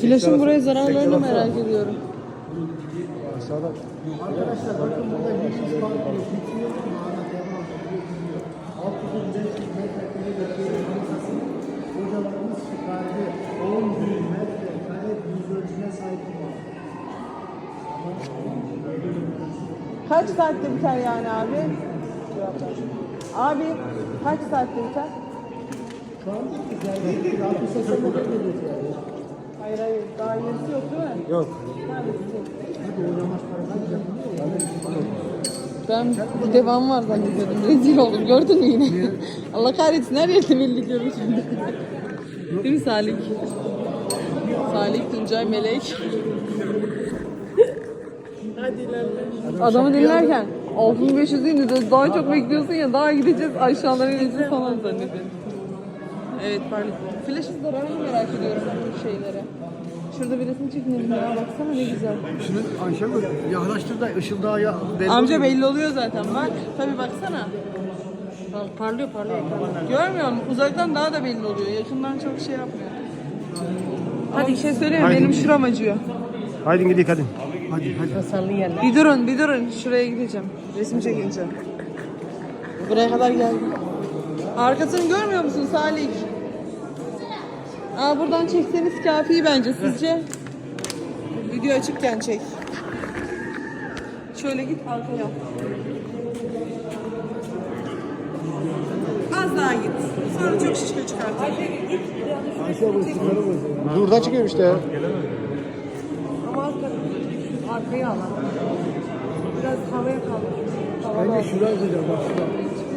Flaşın buraya zararlarını merak ediyorum. Arkadaşlar bakın burada bir park yok. Bitiyor. Mağara devam ediyor. 6500 metrekare bir haritası. Hocalarımız çıkardı. 10 bin metrekare yüz ölçüme sahip olan. Kaç saatte biter yani abi? Abi kaç saatte biter? Şu an bitti. Yani 60-80 metre geliyor yani. Hayır hayır daha ilerisi yok değil mi? Yok. Hadi o yamaç paradan yapılıyor. Ben bir devam var zannediyordum. Rezil oldum. Gördün mü yine? Allah kahretsin her yerde belli görmüş şimdi. Değil mi Salih? Salih, Tuncay, Melek. Adamı dinlerken 6500 değil de daha çok bekliyorsun ya daha gideceğiz aşağılara ineceğiz falan zannediyorum. Evet pardon. Flash zararını merak ediyorum bu şeylere. Şurada bir resim çekinelim ya baksana ne güzel. Şunu Ayşegül yaklaştır da ışıldağı ya. belli Amca oluyor. belli oluyor zaten bak. Tabii baksana. Bak, parlıyor parlıyor. Görmüyor musun? Uzaktan daha da belli oluyor. Yakından çok şey yapmıyor. Hadi bir şey söyleyeyim mi? Haydi. Benim şuram acıyor. Haydi gidelim hadi. Hadi hadi. Bir durun bir durun. Şuraya gideceğim. Resim çekince. Buraya kadar geldim. Arkasını görmüyor musun Salih? Aa, buradan çekseniz kafi bence sizce. Video açıkken çek. Şöyle git arkaya. Az daha git. Sonra çok şişko çıkartır. Buradan çıkıyorum işte ya. Ama arkaya al. Biraz havaya kaldır. Bence şuraya koyacağım bak şuraya.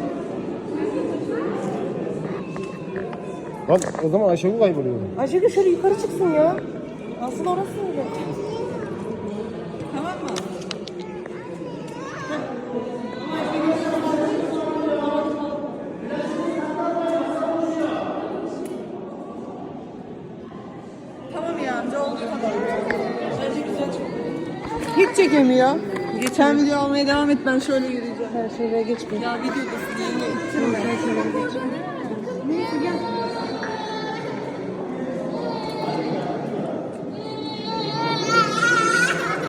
Bak o zaman Ayşegül kayboluyor. Ayşegül şöyle yukarı çıksın ya. Asıl orası öyle. Tamam mı? Tamam ya amca oldu kadar. Bence güzel. Hiç çekemiyor. Sen video almaya devam et ben şöyle yürüyeceğim. Her şeye geçme. Ya videodasın yenge ittirme.